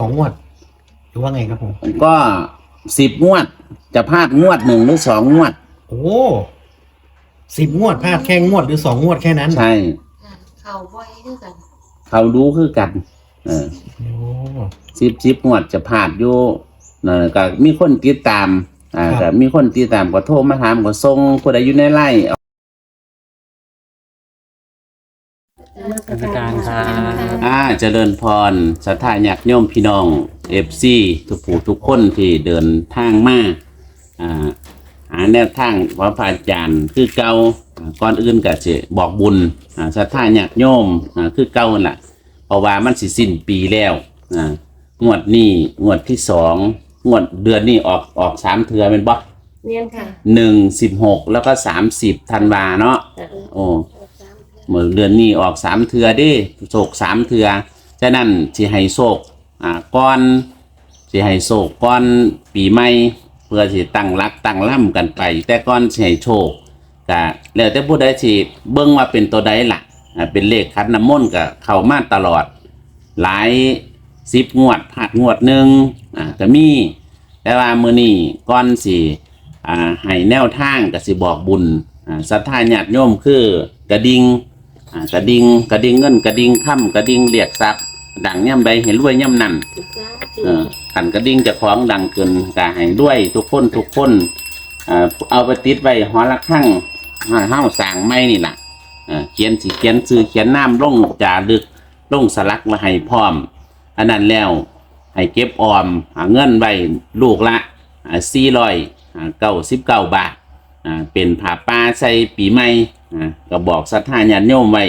ของงวดหรือว่าไงครับผม ก็สิบงวด จะพลาดงวดหนึ่งหรือสองงวด โอ้สิบงวดพลาดแค่งวดหรือสองงวดแค่นั้นใช่ค่ะเข่าบ่อยคือกันเขารู้คือกัน เออโอ้ สิบสิบงวดจะพลาดอยู่เออก็มีคนติดตาม อ่าครัก็บมีคนติดตามก็โทรมาถามก็ส่งผู้ใดอยู่ในไล่ นมัสการครับอ่าเจริญพรสถาญาติโยมพี่น้องเอฟซีทุกผู้ทุกคนที่เดินทางมาอ่าหาแนวทางพระพระอาจารย์คือเก่าอ่าก่อนอื่นก็จะบอกบุญอ่าสถาญาติโยมอ่าคือเก่านั่นล่ะเพราะว่ามันสิสิ้นปีแล้วอ่างวดนี้งวดที่สองงวดเดือนนี้ออกออกสามเทือเป็นบ่เนียนค่ะหนึ่งสิบหกแล้วก็สามสิบธันวาเนาะโอ้เมื่อเดือนนี้ออกสามเทือดิโศกสามเทือฉะนั้นสิให้โศกอ่าก้อนสิให้โศกก้อนปีใหม่เพื่อสิตั้งรักตั้งล่ำกันไป แต่ก้อนสิให้โชคกะแล้วแต่ผู้ใดสิเบิ่งว่าเป็นตัวใดล่ะอ่าเป็นเลขคัดน้ำมนต์ก็เข้ามาตลอด หลายสิบงวดพลาดงวดหนึ่งอ่าก็มีแต่ว่ามือนี้ก้อนสิอ่าให้แนวทางก็สิบอกบุญอ่าศรัทธาญาติโยมคือกระดิ่ง อ่ากระดิ่งกระดิ่งเงินกระดิ่งค่ำกระดิ่งเรียกทรัพย์ดังย่ำใดเห็นรวยย่ำนั่นเออขันกระดิ่งเจะของดังเกินกาให้ด้วยทุกคนทุกคนอ่าเอาไปติดไว้หอละข้างห้าห้าสร้างไม่นี่ล่ะเออเขียนสีเขียนซื้อเขียนน้ำลงจารึกลงสลักมาให้พร้อม อันนั้นแล้วให้เก็บออมหาเงินไว้ลูกละสี่ร้อยเก้าสิบเก้าบาทอ่าเป็นผ้าป่าใส่ปีใหม่ ก็บอกศรัทธาญาติโยมไว้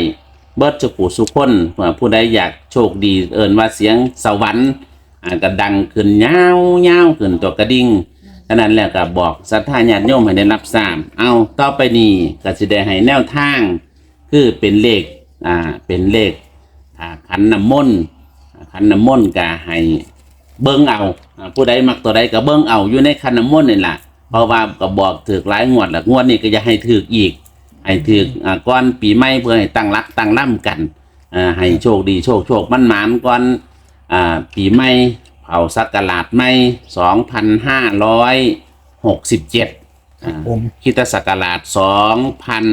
เบิดสุขุสุขคนผู้ใดอยากโชคดีเอินว่าเสียงสวรรค์ก็ดังขึ้นยาวยาขึ้นตัวกระดิ่งฉะนั้นแล้วก็บอกศรัทธาญาติโยมให้ได้รับทราบเอาต่อไปนี้ก็จะได้ให้แนวทาง คือเป็นเลขอ่าเป็นเลขอ่าขันน้ำมนต์ขันน้ำมนต์ก็ให้เบิ้งเอาผู้ใดมักตัวใดก็เบิ้งเอาอยู่ในคันน้ำมนต์นี่แหละเพราะว่าก็บอกถือหลายงวดแล้วงวดนี้ก็จะให้ถืออีก ให้ถืออ่าก้อนปีใหม่เพื่อให้ตั้งรักตั้งร่ำกันอ่าให้โชคดีโชคโชคมันหมานก่อนอ่าปีใหม่เผาสักกลาดใหม่สองพันห้าร้อยหกสิบเจ็ดผมคริดศักราชสองพัน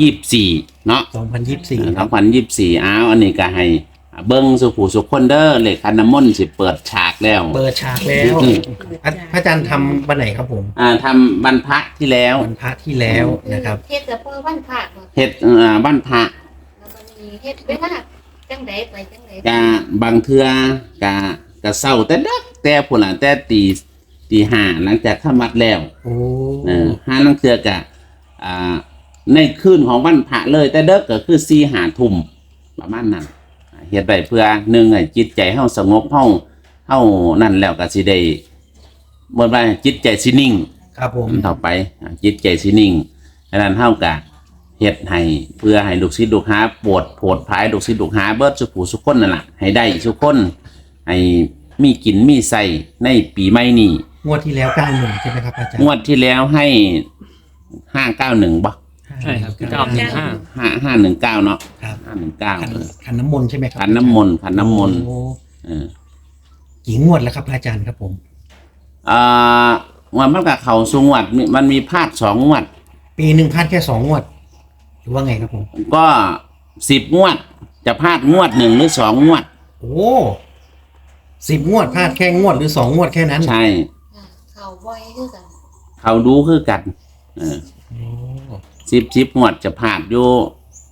ยี่สิบสี่เนาะสองพันยี่สิบสี่สองพันยี่สิบสี่อ้าวอันนี้ก็ให้ เบิ้งสุผูสุขคนเด้อเลขคันน้ำมนต์สิเปิดฉากแล้วเปิดฉากแล้วอืมพระพระอาจารย์ทำวันไหนครับผมอ่าทำบรรพระที่แล้ววันพระที่แล้วนะครับ เฮ็ดกับเพื่อวันพระบ่เฮ็ดอ่าบ้านพระแล้วมันมีเฮ็ดเวลาจังไดไปจังไดกะบางเทือกะกะเศร้าแต่ดึกแต่พุ่นล่ะแต่ตีตีห้าหลังจากทำวัดแล้ว โอ้เออห้าลังเทือกะอ่าในคืนของวันพระเลย แต่เด็กก็คือสี่หาทุ่มประมาณนั้นอ่า เฮ็ดไปเพื่อหนึ่งให้จิตใจเฮาสงบเฮาเฮานั่นแล้วก็สิได้บ่ว่าจิตใจสินิ่งครับผมต่อไปอ่าจิตใจสินิ่งอันนั้นเท่ากับเฮ็ดให้เพื่อให้ลูกศิษย์ลูกหาปวดโผดภายลูกศิษย์ลูกหาเบิดสุขผู้สุขคนนั่นแหละให้ได้สุขคนให้มีกินมีใส่ในปีใหม่นี้งวดที่แล้วเก้าหนึ่งใช่ไหมครับอาจารย์งวดที่แล้วให้ห้าเก้าหนึ่งบ่ ใช่ครับเก้าหนึ่งห้าห้าห้าหนึ่งเก้าเนาะครับห้าหนึ่งเก้าขันขันน้ำมนต์ใช่ไหมครัขันน้ำมนต์ขันน้ำมนต์โอ้เออกี่งวดแล้วครับพระอาจารย์ครับผมอ่าวันมันกับเขาสูงวัดมีมันมีพลาดสองงวด ปีหนึ่งพลาดแค่สองงวดหรือว่าไงครับผม ก็สิบงวด จะพลาดงวดหนึ่งหรือสองงวด โอ้สิบงวดพลาดแค่งวดหรือสองงวดแค่นั้น ใช่ค่ะเข่าบ่อยคือกัน เขาดูคือกัน เออโอ้ สิบสิบงวดจะผ่านอยู่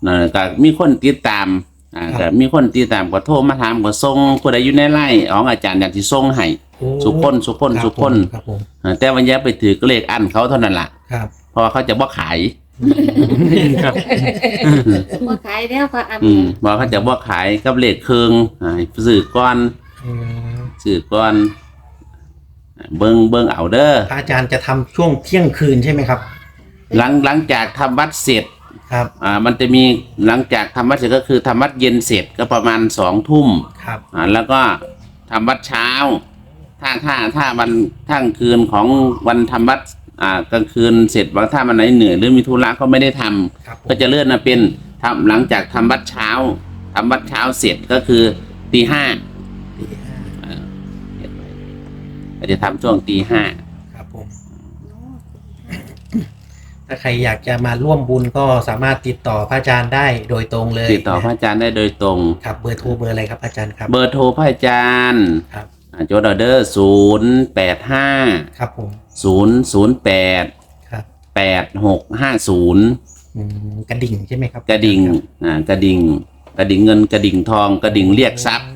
นั่นแหละก็มีคนติดตามอ่าก็มีคนติดตามก็โทรมาถามก็ส่งผู้ใดอยู่ในไล่ของอาจารย์อยากที่ส่งให้โอ้สุขคนสุขคนรับสุขคนผมครับผมเออแต่วันนี้ไปถือก็เลขอันเขาเท่านั้นล่ะครับ เพราะว่าเขาจะบ่ขาย ครับ บ่ขายแล้วก็อันอืมบอกเขาจะบ่ขายกับเลขเครืองอ่าให้ซื้อก้อนอืมซื้อก้อนอ่าเบิ่งเบิ่งเอาเด้อ พระอาจารย์จะทำช่วงเที่ยงคืนใช่ไหมครับ หลังหลังจากทำวัดเสร็จ ครับ อ่า มันจะมีหลังจากทำวัดเสร็จก็คือทำวัดเย็นเสร็จก็ประมาณสองทุ่ม ครับ อ่าแล้วก็ทำวัดเช้า ถ้าถ้าถ้าวันทั้งคืนของวันทำวัดอ่ากลางคืนเสร็จว่าถ้ามันไหนเหนื่อยหรือมีธุระก็ไม่ได้ทำครับผม ก็จะเลื่อนมาเป็นทำหลังจากทำวัดเช้าทำวัดเช้าเสร็จก็คือตีห้าก็จะทำช่วงตีห้า ครับผม ถ้าใครอยากจะมาร่วมบุญก็สามารถติดต่อพระอาจารย์ได้โดยตรงเลยติดต่อพระอาจารย์ได้โดยตรง ครับเบอร์โทรเบอร์อะไรครับอาจารย์ครับ เบอร์โทรพระอาจารย์ครับอ่าโจดออเดอร์ศูนย์แปดห้าครับผมศูนย์ศูนย์แปดครับแปดหกห้าศูนย์อืมกระดิ่งใช่ไหมครับ กระดิ่งอ่ากระดิ่ง กระดิ่งเงินกระดิ่งทองกระดิ่งเรียกทรัพย์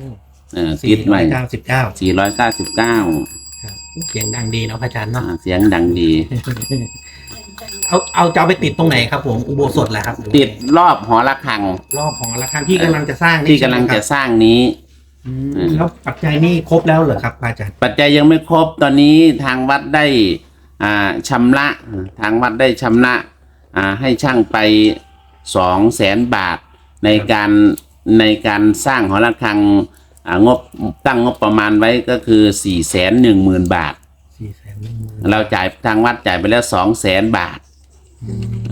เออสี่ติดร้ใหอม่ยเก้าสิบเก้าสี่ร้อยเก้าสิบเก้าครับเสียงดังดีเนาะพระอาจารย์เนาะเสียงดังดี เอาเอาจะเอาไปติดตรงไหนครับผมอุโบสถแหละครับติดรอบหอระฆัง รอบของระฆังที่กำลังจะสร้างนี่ที่กำลังจะใช่ไหมครับสร้างนี้ อืมแล้วปัจจัยนี่ครบแล้วเหรอครับพระอาจารย์ปัจจัยยังไม่ครบตอนนี้ทางวัดได้อ่าชำระทางวัดได้ชำระอ่าให้ช่างไปสองแสนบาทในการในการสร้างหอระฆังอ่างบตั้งงบประมาณไว้ก็คือสี่แสนหนึ่งหมื่นบาท สี่แสนหนึ่งหมื่นเราจ่ายทางวัดจ่ายไปแล้วสองแสนบาท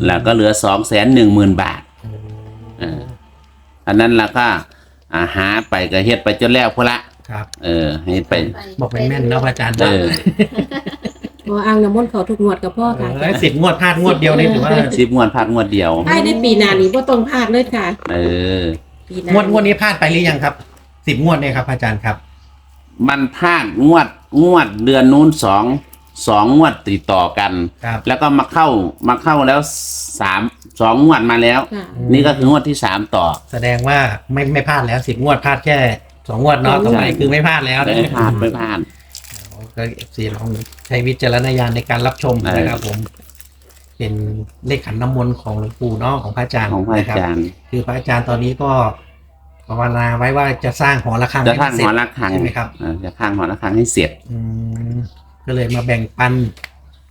แล้วก็เหลือสองแสนหนึ่งหมื่นบาทเอออันนั้นเราก็อ่าหาไปก็เฮ็ดไปจนแล้วพอละครับ เออให้ไปบอกเป็นแม่นเนาะพระอาจารย์เออพออ่างน้ำมนต์เขาทุกงวดกับพ่อค่ะเออสิบงวดพลาดงวดเดียวนี่ถือว่าสิบงวดพักงวดเดียว ได้ได้ปีหน้านี้ว่าต้องพลาดเลยค่ะ เออ ปีหน้างวดงวดนี้พลาดไปหรือยังครับสิบงวดเนี่ยครับพระอาจารย์ครับมันพลาดงวดงวดเดือนนู้นสอง สองงวดติดต่อกัน ครับ แล้วก็มาเข้ามาเข้าแล้วสามสองงวดมาแล้ว ค่ะ นี่ก็คืองวดที่สามต่อ แสดงว่าไม่ไม่พลาดแล้วสิบงวดพลาดแค่สองงวดเนาะใช่ต่อไปคือไม่พลาดแล้วนะไม่พลาดไม่พลาด ก็เอฟซีลองใช้วิจารณญาณในการรับชมเออนะครับผม เป็นเลขขันน้ำมนต์ของหลวงปู่เนาะของพระอาจารย์ของพระอานะคบ จารย์คือพระอาจารย์ตอนนี้ก็ภาวนาไว้ว่าจะสร้างหอระฆังจะข้างให้หอเสจระฆังใช่ไหมครับ เออจะข้างหอระฆังให้เสร็จ อืม ก็เลยมาแบ่งปัน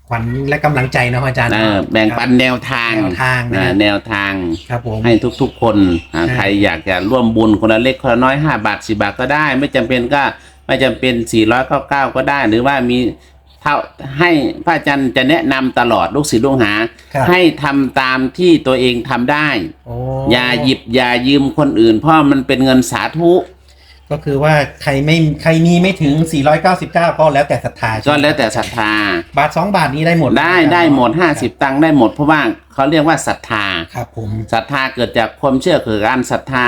ขวัญและกำลังใจนะพระอาจารย์เออแบ่งปันแนวทางแนวทางนะเออแนวทางครับผมให้ทุกๆ คนอ่าใช่ใครอยากจะร่วมบุญคนละเล็กคนละน้อยห้าบาทสิบาทก็ได้ ไม่จำเป็นก็ไม่จำเป็นสี่ร้อยเก้าเก้าก็ได้ หรือว่ามีเท่าให้พระอาจารย์จะแนะนำตลอดลูกศิษย์ลูกหา ครับให้ทำตามที่ตัวเองทำได้ โอ้อย่าหยิบอย่ายืมคนอื่น เพราะมันเป็นเงินสาธุ ก็คือว่าใครไม่ใครมีไม่ถึง 499 ก็แล้วแต่ศรัทธาใช่ก็ไหมแล้วแต่ศรัทธา บาทสองบาทนี้ได้หมดได้ได้หมดห้าสิบตังค์ได้หมดเพราะว่าเขาเรียกว่าศรัทธาครับผมศรัทธาเกิดจากความเชื่อคือการศรัทธา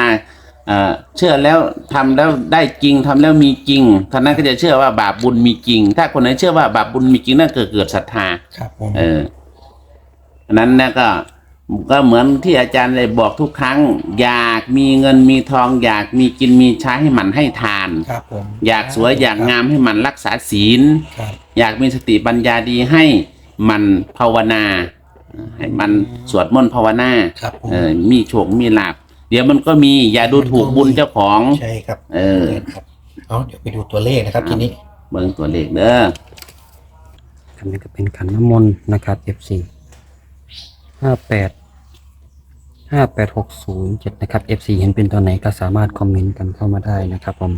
เอ่อเชื่อแล้วทำแล้วได้จริงทำแล้วมีจริงท่านนั้นก็จะเชื่อว่าบาปบุญมีจริง ถ้าคนไหนเชื่อว่าบาปบุญมีจริงนั่นเกิดเกิดศรัทธาครับผมเอออันนั้นนะก็ ก็เหมือนที่อาจารย์ได้บอกทุกครั้ง อยากมีเงินมีทอง อยากมีกินมีใช้ให้มันให้ทาน ครับผมอยากสวยอยากงามให้มันรักษาศีล ครับอยากมีสติปัญญาดีให้มันภาวนาให้มันสวดมนต์ภาวนาครับผมเออมีโชคมีลาบเดี๋ยวมันก็มีอย่าดูถูกบุญเจ้าของ ใช่ครับเออ ครับเอาเดี๋ยวไปดูตัวเลขนะครับทีนี้ เบิ่งตัวเลขเด้อ อันนี้ก็เป็นขันน้ำมนต์นะครับ F4 ห้าแปดห้าแปดหกศูนย์เจ็ดนะครับ F4 เห็นเป็นตัวไหนก็สามารถคอมเมนต์กันเข้ามาได้นะครับผม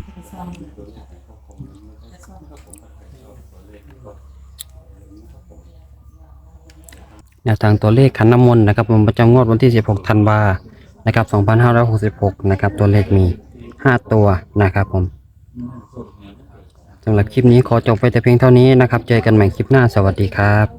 แนวทางตัวเลขขันน้ำมนต์นะครับผมประจำงวดวันที่ 16 ธันวานะครับ 2566 นะครับ ตัวเลขมี 5 ตัวนะครับผมสำหรับคลิปนี้ขอจบไปแต่เพียงเท่านี้นะครับ เจอกันใหม่คลิปหน้าสวัสดีครับ